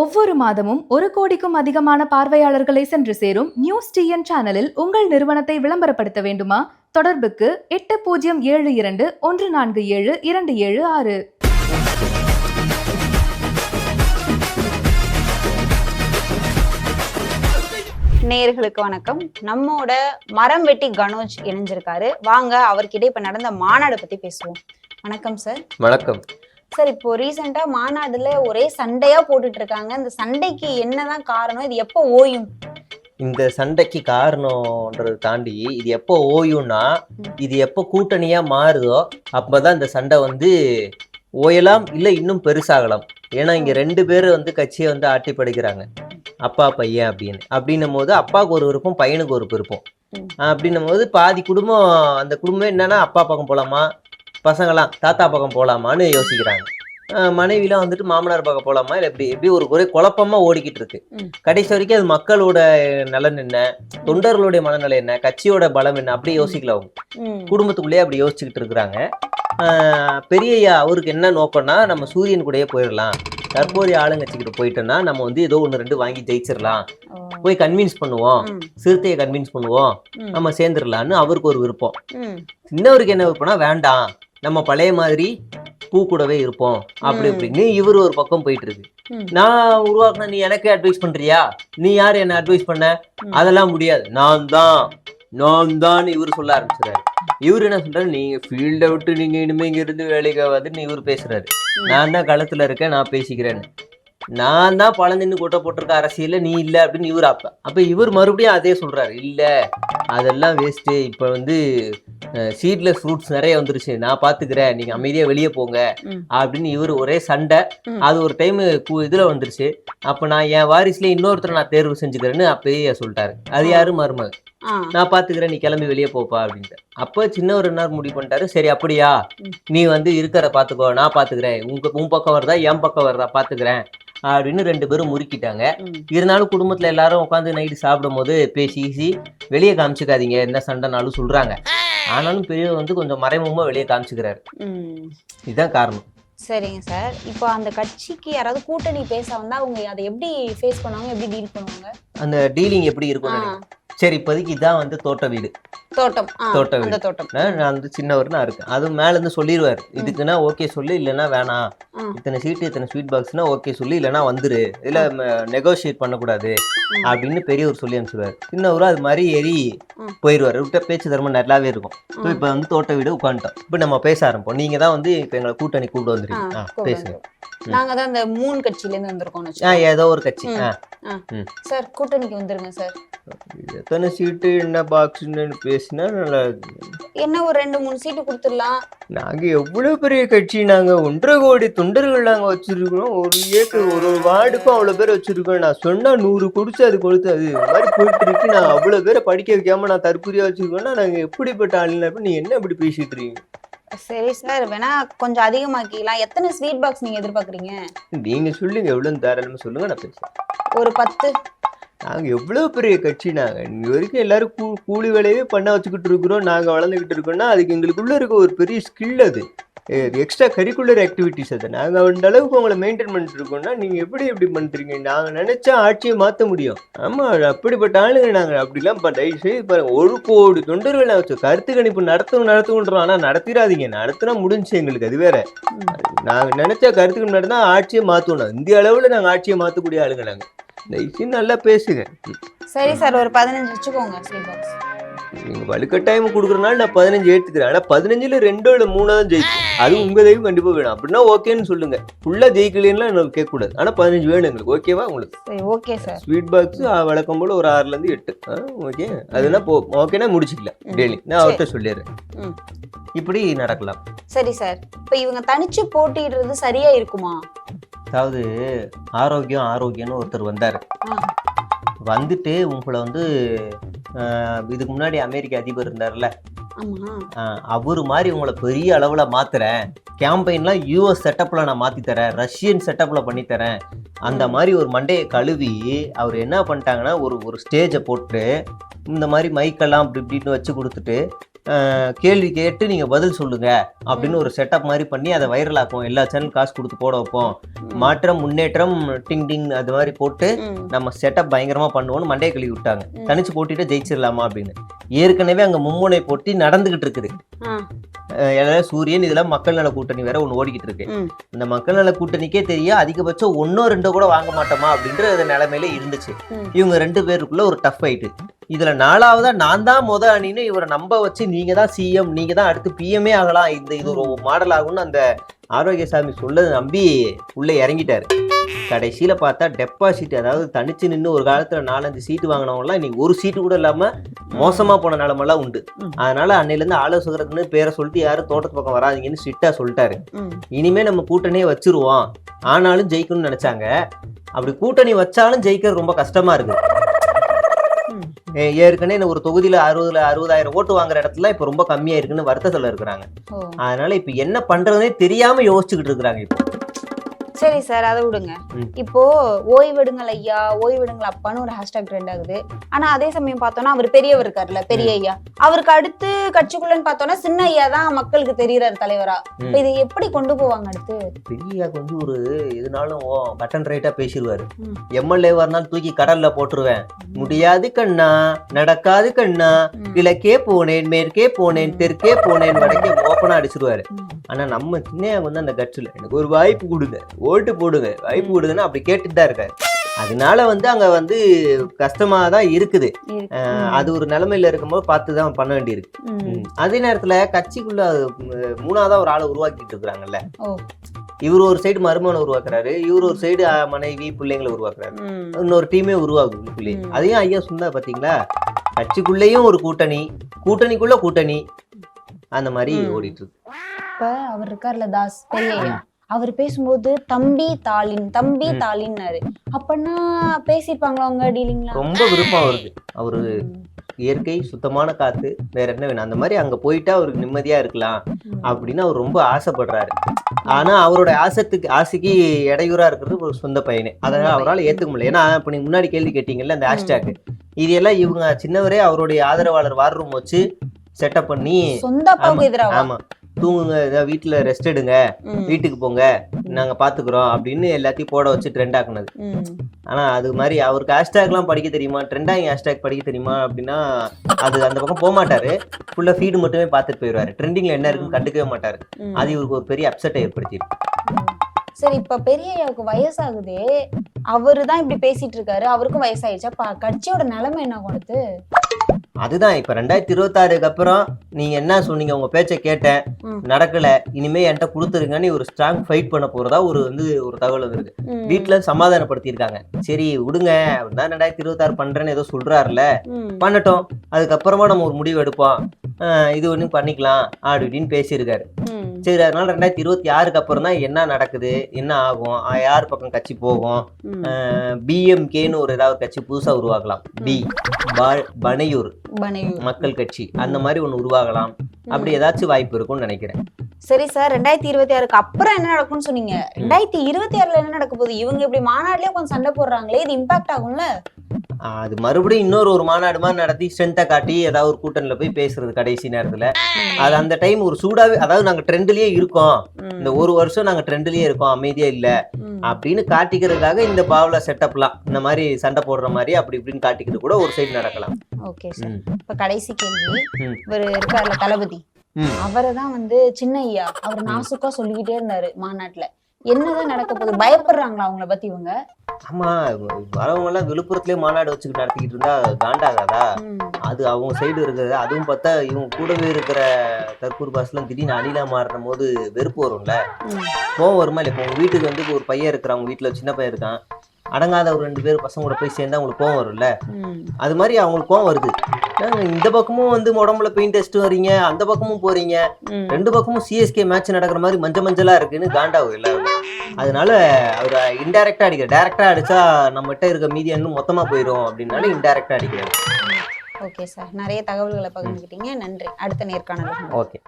ஒவ்வொரு மாதமும் ஒரு கோடிக்கும் அதிகமான பார்வையாளர்களை சென்று சேரும் நியூஸ் டிஎன் சேனலில் உங்கள் நிறுவனத்தை விளம்பரப்படுத்த வேண்டுமா? தொடர்புக்கு எட்டு பூஜ்ஜியம் ஏழு இரண்டு ஒன்று நான்கு ஏழு இரண்டு ஏழு ஆறு. நேயர்களுக்கு வணக்கம். நம்மோட மரம் வெட்டி கணோஜ் இணைஞ்சிருக்காரு. வாங்க அவர்கிட்ட இப்ப நடந்த மாநாடு பத்தி பேசுவோம். வணக்கம் சார். வணக்கம். சார் இப்போ ரீசெண்டா மாநாடுல ஒரே சண்டையா போட்டுட்டு இருக்காங்க இந்த சண்டைக்கு என்னதான் காரணம்? இது எப்போ ஓயும்? இந்த சண்டைக்கு காரணம்ன்றதை தாண்டி இது எப்போ ஓயும்னா இது எப்போ கூட்டணியா மாறுதோ அப்பதான் இந்த சண்டை வந்து ஓயலாம் இல்லை இன்னும் பெருசாகலாம். ஏன்னா இங்க ரெண்டு பேர் வந்து கட்சியை வந்து ஆட்டி படைக்கிறாங்க. அப்பா பையன் அப்படின்னு. அப்படின்னும் போது அப்பாவுக்கு ஒரு விருப்பம் பையனுக்கு ஒரு விருப்பம். அப்படின்னும் போது பாதி குடும்பம் அந்த குடும்பம் என்னன்னா அப்பா பக்கம் போலாமா? பசங்களாம் தாத்தா பக்கம் போலாமான்னு யோசிக்கிறாங்க. மனைவிலாம் வந்துட்டு மாமனார் பக்கம் போலாமா? இல்லை எப்படி எப்படி ஒரு ஒரே குழப்பமா ஓடிக்கிட்டு இருக்கு. கடைசி வரைக்கும் அது மக்களோட நலன் என்ன? தொண்டர்களுடைய மனநிலை என்ன? கட்சியோட பலம் என்ன? அப்படி யோசிக்கல அவங்க. குடும்பத்துக்குள்ளேயே அப்படி யோசிச்சுக்கிட்டு இருக்கிறாங்க. ஆஹ் பெரியய்யா அவருக்கு என்ன நோக்கம்னா நம்ம சூரியன் கூடயே போயிடலாம். தற்போதைய ஆளுங்கட்சிக்கிட்ட போயிட்டோம்னா நம்ம வந்து ஏதோ ஒன்று ரெண்டு வாங்கி ஜெயிச்சிடலாம். போய் கன்வின்ஸ் பண்ணுவோம். சிறுத்தையை கன்வின்ஸ் பண்ணுவோம். நம்ம சேர்ந்துடலான்னு அவருக்கு ஒரு விருப்பம். ம். இன்னவருக்கு என்ன விருப்பம்னா வேண்டாம். நம்ம பழைய மாதிரி பூ கூடவே இருப்போம். அப்படி ம். இப்படின்னு இவர் ஒரு பக்கம் போயிட்டு இருக்கு. நான் உருவாக்குன நீ எனக்கு அட்வைஸ் பண்றியா? நீ யார் என்ன அட்வைஸ் பண்ண. அதெல்லாம் முடியாது. நான் தான். நான் தான் இவர் சொல்ல ஆரம்பிச்சிடாரு இவர் என்ன சொல்றாரு? நீங்க ஃபீல்டை விட்டு நீங்க இனிமே இங்க இருந்து வேலைக்கு ஆகாதுன்னு இவர் பேசுறாரு. நான் தான் களத்துல இருக்கேன் நான் பேசிக்கிறேன்னு. நான் தான் பழந்தின்னு கூட்ட போட்டிருக்க அரசியல்ல நீ இல்ல அப்படின்னு இவர் அப்ப. அப்ப இவர் மறுபடியும் அதே சொல்றாரு. இல்ல அதெல்லாம் வேஸ்ட்டு இப்போ வந்து சீட்லெஸ் ஃப்ரூட்ஸ் நிறைய வந்துருச்சு. நான் பாத்துக்கிறேன். நீங்க அமைதியா வெளியே போங்க. அப்படின்னு இவர் ஒரே சண்டை. அது ஒரு டைம் இதுல வந்துருச்சு. அப்ப நான் என் வாரிசுல இன்னொருத்தரை நான் தேர்வு செஞ்சுக்கிறேன்னு அப்பயே சொல்லிட்டாரு. அது யாரு மருமக. நான் பாத்துக்கிறேன் நீ கிளம்பி வெளியே போப்பா அப்படின்ட்டு. அப்ப சின்னவர் என்ன முடிவு பண்ணிட்டாரு? சரி அப்படியா. நீ வந்து இருக்கிற பாத்துக்கோ. நான் பாத்துக்கிறேன். உங்க உன் பக்கம் வருதா? என் பக்கம் வருதா? பாத்துக்கிறேன். அப்படின்னு ரெண்டு பேரும் முறுக்கிட்டாங்க. இருந்தாலும் குடும்பத்துல எல்லாரும் உட்காந்து நைட்டு சாப்பிடும் போது பேசி வெளியே காமிச்சுக்காதீங்க என்ன சண்டைனாலும் சொல்றாங்க. ஆனாலும் பெரியவர் வந்து கொஞ்சம் மறைமுகமா வெளியே காமிச்சுக்கிறாரு. இதுதான் காரணம். சரிங்க சார். இப்போ அந்த கட்சிக்கு யாராவது கூட்டணி பேச வந்தா அவங்க அதை எப்படி ஃபேஸ் பண்ணுவாங்க? எப்படி டீல் பண்ணுவாங்க? அந்த டீலிங் எப்படி நினைக்கிறேன் சரி இப்போதைக்கு இதான் வந்து தோட்ட வீடு. தோட்டம். தோட்ட வீடு. தோட்டம். நான் வந்து சின்னவர் நான் இருக்கேன். அது மேல இருந்து சொல்லிடுவாரு இதுக்குன்னா ஓகே சொல்லு இல்லைன்னா வேணாம். இத்தனை சீட்டு இத்தனை ஸ்வீட் பாக்ஸ்னா ஓகே சொல்லு இல்லைன்னா வந்துரு. இல்ல நெகோஷியேட் பண்ணக்கூடாது. அப்படின்னு பெரியவர் சொல்லி அனுப்பிச்சுடுவாரு சின்னவரும் அது மாதிரி ஏறி. போயிடுவாரு விட்ட பேச்சு தர்மம் நல்லாவே இருக்கும். ம். இப்போ வந்து தோட்ட வீடு உட்காந்துட்டோம். இப்போ நம்ம பேச ஆரம்பிப்போம். நீங்க தான் வந்து இப்போ எங்களை கூட்டணி கூப்பிட்டு வந்துருக்கீங்க. பேசுங்க. நாங்க தான் இந்த மூணு கட்சியில இருந்து வச்சுக்கோங்க. ஏதோ ஒரு கட்சி. சார் கூட்டணிக்கு வந்துருங்க சார். எத்தனை சீட்டு என்ன பாக்ஸ்ன்னு பேசினா நல்லா என்ன ஒரு ரெண்டு மூணு சீட்டு கொடுத்துடலாம். நாங்க எவ்வளவு பெரிய கட்சி நாங்க ஒன்றரை கோடி தொண்டர்கள் நாங்க வச்சிருக்கிறோம். ஒரு ஏக்கர் ஒரு ஒரு வார்டுக்கும் அவ்வளவு பேர் வச்சிருக்கோம் நான் சொன்னா நூறு கொடுத்து அது கொடுத்து அது மாதிரி போயிட்டு இருக்கு. நான் அவ்வளவு பேரை படிக்க வைக்காம நான் தற்கொலையா வச்சிருக்கோம்னா நாங்க எப்படிப்பட்ட ஆளுநர் நீ என்ன இப்படி பேசிட்டு இருக்கீங்க? சரி சார் வேணா கொஞ்சம் அதிகமாக்கிக்கலாம் எத்தனை ஸ்வீட் பாக்ஸ் நீங்க எதிர்பார்க்கறீங்க? நீங்க சொல்லுங்க எவ்வளவு தாராளமா சொல்லுங்க நான் பேசுறேன். ஒரு பத்து. நாங்க எவ்வளவு பெரிய கட்சி நாங்க? இன்னி வரைக்கும் எல்லாரும் கூ கூலி வேலையே பண்ண வச்சுக்கிட்டு இருக்கிறோம். நாங்க வளர்ந்துகிட்டு இருக்கோம்னா அதுக்கு எங்களுக்குள்ள இருக்க ஒரு பெரிய ஸ்கில் அது. எக்ஸ்ட்ரா கரிக்குலர் ஆக்டிவிட்டிஸ் அது. நாங்க அந்த அளவுக்கு உங்களை மெயின்டைன் பண்ணிட்டு இருக்கோம்னா நீங்க எப்படி எப்படி பண்றீங்க? நாங்க நினைச்சா ஆட்சியை மாத்த முடியும். ஆமா அப்படிப்பட்ட ஆளுங்க நாங்க அப்படிலாம் தயவு செய்து பாருங்க. ஒரு கோடி தொண்டர்கள் நான் வச்சு கருத்து கணிப்பு நடத்தணும் நடத்தணுன்றோம். ஆனா நடத்திடாதீங்க. நடத்தினா முடிஞ்சு எங்களுக்கு. அது வேற. ம். நாங்க நினைச்சா கருத்து கணிப்பு நடந்தா ஆட்சியை மாத்தணும் இந்திய அளவுல நாங்க ஆட்சியை மாத்தக்கூடிய ஆளுங்க நாங்க. செய்து நல்லா பேசுங்க சரி சார் ஒரு பதினஞ்சு வச்சுக்கோங்க ஸ்வீட் பாக்ஸ் நீங்க வலுக்கட்டாயம் கொடுக்குறனால நான் பதினஞ்சு ஏத்துக்கிறேன். ஆனா பதினஞ்சுல ரெண்டோ இல்ல மூணோ தான் ஜெயிக்கும். அது உங்க தெய்வம் கண்டிப்பா வேணும். அப்படின்னா ஓகேன்னு சொல்லுங்க. ஃபுல்லா ஜெயிக்கலன்னா எனக்கு கேட்க கூடாது ஆனா பதினஞ்சு வேணும் எங்களுக்கு. ஓகேவா உங்களுக்கு? Okay sir. ஸ்வீட் பாக்ஸ் வழக்கம் போல ஒரு ஆறுல இருந்து எட்டு. ஓகே அதுனா போ ஓகேனா முடிச்சுக்கலாம். டெய்லி. நான் அவர்கிட்ட சொல்லிடுறேன். இப்படி நடக்கலாம். சரி சார். இப்போ இவங்க தனிச்சு போட்டிடுறது சரியா இருக்குமா? அதாவது ஆரோக்கியம் ஆரோக்கியம்னு ஒருத்தர் வந்தாரு. வந்துட்டு உங்களை வந்து இதுக்கு முன்னாடி அமெரிக்க அதிபர் இருந்தார்ல. அவர் மாதிரி உங்களை பெரிய அளவில் மாத்துறேன். கேம்பெயின்லாம் யூஎஸ் செட்டப்பில் நான் மாற்றி தரேன். ரஷ்யன் செட்டப்பில் பண்ணி தரேன். அந்த. மாதிரி ஒரு மண்டையை கழுவி அவர் என்ன பண்ணிட்டாங்கன்னா ஒரு ஒரு ஸ்டேஜை போட்டு இந்த மாதிரி மைக்கெல்லாம் அப்படி இப்படின்னு வச்சு கொடுத்துட்டு கேள்வி கேட்டு நீங்க பதில் சொல்லுங்க அப்படின்னு ஒரு செட்டப் மாதிரி பண்ணி அதை வைரல் ஆக்கும் எல்லா சேனல் காசு கொடுத்து போட வைப்போம். மாற்றம் முன்னேற்றம் டிங் டிங் அது மாதிரி போட்டு. நம்ம செட்டப் பயங்கரமா பண்ணுவோம்னு மண்டைய கழுவி விட்டாங்க. தனிச்சு போட்டிட்டு ஜெயிச்சிடலாமா அப்படின்னு. ஏற்கனவே அங்க மும்முனை போட்டி நடந்துகிட்டு இருக்குது. அதாவது சூரியன் இதெல்லாம் மக்கள் நல கூட்டணி வேற ஒன்று ஓடிக்கிட்டு இருக்கு. இந்த மக்கள் நல கூட்டணிக்கே தெரியும் அதிகபட்சம் ஒன்னோ ரெண்டோ கூட வாங்க மாட்டோமா அப்படின்ற நிலைமையில இருந்துச்சு. இவங்க ரெண்டு பேருக்குள்ள ஒரு டஃப் ஃபைட்டு இதுல நாலாவதா நான் தான் முத அணின்னு இவரை நம்ப வச்சு நீங்க தான் சிஎம் நீங்க தான் அடுத்து பிஎம்ஏ ஆகலாம் இந்த இது ஒரு மாடல் ஆகும்னு அந்த ஆரோக்கியசாமி சொல்லதை நம்பி உள்ள இறங்கிட்டாரு கடைசியில பார்த்தா டெபாசிட் அதாவது தனிச்சு நின்று ஒரு காலத்துல நாலஞ்சு சீட்டு வாங்கினவங்கலாம் இன்னைக்கு ஒரு சீட்டு கூட இல்லாம மோசமா போன நிலமெல்லாம் உண்டு. அதனால அன்னையில இருந்து ஆலோசகர்னு பேரை சொல்லிட்டு யாரும் தோட்டத்து பக்கம் வராதீங்கன்னு ஸ்ட்ரிக்டா சொல்லிட்டாரு ம். இனிமே நம்ம கூட்டணியே வச்சிருவோம் ஆனாலும் ஜெயிக்கணும்னு நினைச்சாங்க அப்படி கூட்டணி வச்சாலும் ஜெயிக்கிறது ரொம்ப கஷ்டமா இருக்கு ம். ஏ- ஏற்கனவே ஒரு தொகுதியில அறுபதுல அறுபதாயிரம் ஓட்டு வாங்குற இடத்துல இப்ப ரொம்ப கம்மியா இருக்குன்னு வருத்தத்துல இருக்கிறாங்க. அதனால இப்ப என்ன பண்றதுனே தெரியாம யோசிச்சுக்கிட்டு இருக்கிறாங்க இப்போ சரி சார் அதை விடுங்க. இப்போ ஓய்வெடுங்கள் ஐயா ஓய்வெடுங்கள் அப்பான்னு ஒரு ஹேஷ்டாக் ட்ரெண்ட் ஆகுது. ஆனா அதே சமயம் பார்த்தோம்னா அவர் பெரியவர் இருக்காருல்ல பெரிய ஐயா. அவருக்கு அடுத்து கட்சிக்குள்ளன்னு பார்த்தோம்னா சின்ன ஐயா தான் மக்களுக்கு தெரியறாரு தலைவரா. இதை எப்படி கொண்டு போவாங்க அடுத்து? பெரியாக்கு வந்து ஒரு எதுனாலும் பட்டன் ரைட்டா பேசிடுவாரு ம். எம்எல்ஏ வரனாலும் தூக்கி கடல்ல போட்டுருவேன். முடியாது கண்ணா நடக்காது கண்ணா. கிழக்கே போனேன் மேற்கே போனேன் தெற்கே போனேன் வடக்கே ஓப்பனா அடிச்சிருவாரு. ஆனா நம்ம சின்னையா வந்து அந்த கட்சியில் எனக்கு ஒரு வாய்ப்பு கொடுங்க. ஓட்டு போடுங்க வாய்ப்பு கொடுங்கன்னு அப்படி கேட்டுட்டு தான் இருக்காரு. அதனால வந்து அங்க வந்து கஷ்டமா தான் இருக்குது. அது ஒரு நிலைமையில இருக்கும்போது பார்த்து தான் பண்ண வேண்டியிருக்கு. அதே நேரத்துல கட்சிக்குள்ள மூணாவதா ஒரு ஆளை உருவாக்கிட்டு இருக்கிறாங்கல்ல. இவர் ஒரு சைடு மருமகனை உருவாக்குறாரு இவர் ஒரு சைடு மனைவி பிள்ளைங்களை உருவாக்குறாரு. இன்னொரு டீமே உருவாகுது உள்ளுக்குள்ளேயே ம். அதையும் ஐயா சொன்னா பாத்தீங்களா? கட்சிக்குள்ளேயும் ஒரு கூட்டணி கூட்டணிக்குள்ள கூட்டணி. அந்த மாதிரி. ஓடிட்டு இருக்கு. இப்ப அவர் இருக்கார்ல தாஸ் பெரிய ஐயா. அவர் பேசும்போது தம்பி தாளின் தம்பி. தாளின்னாரு. அப்பன்னா பேசிருப்பாங்களா அவங்க டீலிங்லாம் ரொம்ப விருப்பம் அவருக்கு. அவரு இயற்கை சுத்தமான காத்து வேற என்ன வேணும்? அந்த மாதிரி அங்க போயிட்டா அவருக்கு நிம்மதியா இருக்கலாம் அப்படின்னு அவர் ரொம்ப ஆசைப்படுறாரு. ஆனா அவரோட ஆசத்துக்கு ஆசைக்கு இடையூறா இருக்கிறது ஒரு சொந்த பையனே. அதனால அவரால் ஏத்துக்க முடியல. ஏன்னா இப்ப நீங்க முன்னாடி கேள்வி கேட்டீங்கல்ல அந்த ஹேஷ்டேக் இது எல்லாம் இவங்க சின்னவரே அவருடைய ஆதரவாளர் வார் ரூம் வச்சு செட்டப் பண்ணி ஆமா. தூங்குங்க ஏதாவது வீட்டுல ரெஸ்ட் எடுங்க வீட்டுக்கு போங்க நாங்க பாத்துக்கிறோம் அப்படின்னு எல்லாத்தையும் போட வச்சு ட்ரெண்ட் ஆக்குனது. ஆனா அது மாதிரி அவருக்கு ஹேஷ்டேக்லாம் படிக்க தெரியுமா? ட்ரெண்டாகி ஹேஷ்டேக் படிக்க தெரியுமா? அப்படின்னா அது அந்த பக்கம் போக மாட்டாரு. ஃபுல்லா ஃபீடு மட்டுமே பார்த்துட்டு போயிடுவாரு. ட்ரெண்டிங்ல என்ன இருக்குன்னு கண்டுக்கவே மாட்டாரு. அது இவருக்கு ஒரு பெரிய அப்செட்டை ஏற்படுத்திருக்கு சரி இப்ப பெரிய ஐயாவுக்கு வயசாகுதே. அவரு தான் இப்படி பேசிட்டு இருக்காரு. அவருக்கும் வயசாயிடுச்சா. கட்சியோட நிலைமை என்ன கொடுத்து அதுதான் இப்ப ரெண்டாயிரத்தி இருபத்தாறுக்கு அப்புறம் நீங்க என்ன சொன்னீங்க உங்க பேச்சை கேட்டேன். நடக்கல. இனிமே என்கிட்ட கொடுத்துருங்கன்னு ஒரு ஸ்ட்ராங் ஃபைட் பண்ண போறதா ஒரு வந்து ஒரு தகவல் வந்திருக்கு. வீட்டுல சமாதானப்படுத்தியிருக்காங்க. சரி விடுங்க. அப்படின்னா ரெண்டாயிரத்தி இருபத்தாறு பண்றேன்னு ஏதோ சொல்றாருல பண்ணட்டும். அதுக்கப்புறமா நம்ம ஒரு முடிவு எடுப்போம். இது ஒன்றும் பண்ணிக்கலாம். அப்படி இப்படின்னு பேசியிருக்காரு. சரி அதனால ரெண்டாயிரத்தி இருபத்தி ஆறுக்கு அப்புறம் தான் என்ன நடக்குது? என்ன ஆகும்? யார் பக்கம் கட்சி போகும்? பிஎம்கேன்னு ஒரு ஏதாவது கட்சி புதுசா உருவாக்கலாம். பி பனையூர். மக்கள் கட்சி. அந்த மாதிரி ஒன்று உருவாகலாம். அப்படி ஏதாச்சும் வாய்ப்பு இருக்கும்னு நினைக்கிறேன். சரி சார் ரெண்டாயிரத்தி இருபத்தி ஆறுக்கு அப்புறம் என்ன நடக்கும்னு சொன்னீங்க? ரெண்டாயிரத்தி இருபத்தி ஆறுல என்ன நடக்க போகுது? இவங்க இப்படி மாநாட்டிலே கொஞ்சம் சண்டை போடுறாங்களே இது இம்பாக்ட் ஆகும்ல? அது மறுபடியும் இன்னொரு ஒரு மாநாடு மாதிரி நடத்தி ஸ்ட்ரென்த்தை காட்டி ஏதாவது ஒரு கூட்டணியில போய் பேசுறது கடைசி நேரத்துல. அது அந்த டைம் ஒரு சூடாவே அதாவது நாங்க ட்ரெண்ட்லயே இருக்கோம். இந்த ஒரு வருஷம் நாங்க ட்ரெண்ட்லயே இருக்கோம். அமைதியா இல்ல. அப்படின்னு காட்டிக்கிறதுக்காக இந்த பாவலா செட்டப்லாம் இந்த மாதிரி சண்டை போடுற மாதிரி அப்படி இப்படின்னு காட்டிக்கிட்டு கூட ஒரு சைடு நடக்கலாம். Okay sir. இப்ப கடைசி கேள்வி. இவர் இருக்கார்ல தளபதி. ம். அவரை தான் வந்து சின்ன ஐயா அவர் நாசுக்கா சொல்லிக்கிட்டே இருந்தாரு மாநாட்டுல. என்னதான் நடக்க போகுது? பயப்படுறாங்களா அவங்கள பத்தி இவங்க? ஆமா வரவங்க எல்லாம் விழுப்புரத்துலயே மாநாடு வச்சுக்கிட்டு நடத்திக்கிட்டு இருந்தா காண்டாகாதா. அது அவங்க சைடு இருக்கிறது அதுவும் பார்த்தா இவங்க கூடவே இருக்கிற தற்பூர் பாஸ்லாம் திடீர்னு அணிலா மாறுற போது வெறுப்பு வரும்ல. கோவம் வருமா இல்லை இப்போ உங்க வீட்டுக்கு வந்து ஒரு பையன் இருக்கிறான் உங்க வீட்டுல சின்ன பையன் இருக்கான். அடங்காத ஒரு ரெண்டு பேர் பசங்க கூட போய் சேர்ந்தா அவங்களுக்கு கோவம் வரும்ல. அது மாதிரி அவங்களுக்கு கோவம் வருது. இந்த பக்கமும் வந்து உடம்புல பெயிண்ட் டெஸ்ட் வரீங்க அந்த பக்கமும் போறீங்க. ரெண்டு பக்கமும் சிஎஸ்கே மேட்ச் நடக்கிற மாதிரி மஞ்ச மஞ்சளா இருக்குன்னு காண்டாகும் எல்லாரும். அதனால அவர் இன்டைரக்டா அடிக்கிற டைரக்டா அடிச்சா நம்மகிட்ட இருக்க மீதியா இன்னும் மொத்தமா போயிடும் அப்படின்னால இன்டைரக்டா அடிக்கிறாரு. Okay sir. நிறைய தகவல்களை பகிர்ந்துக்கிட்டீங்க. நன்றி. அடுத்த நேர்காணல் ஓகே.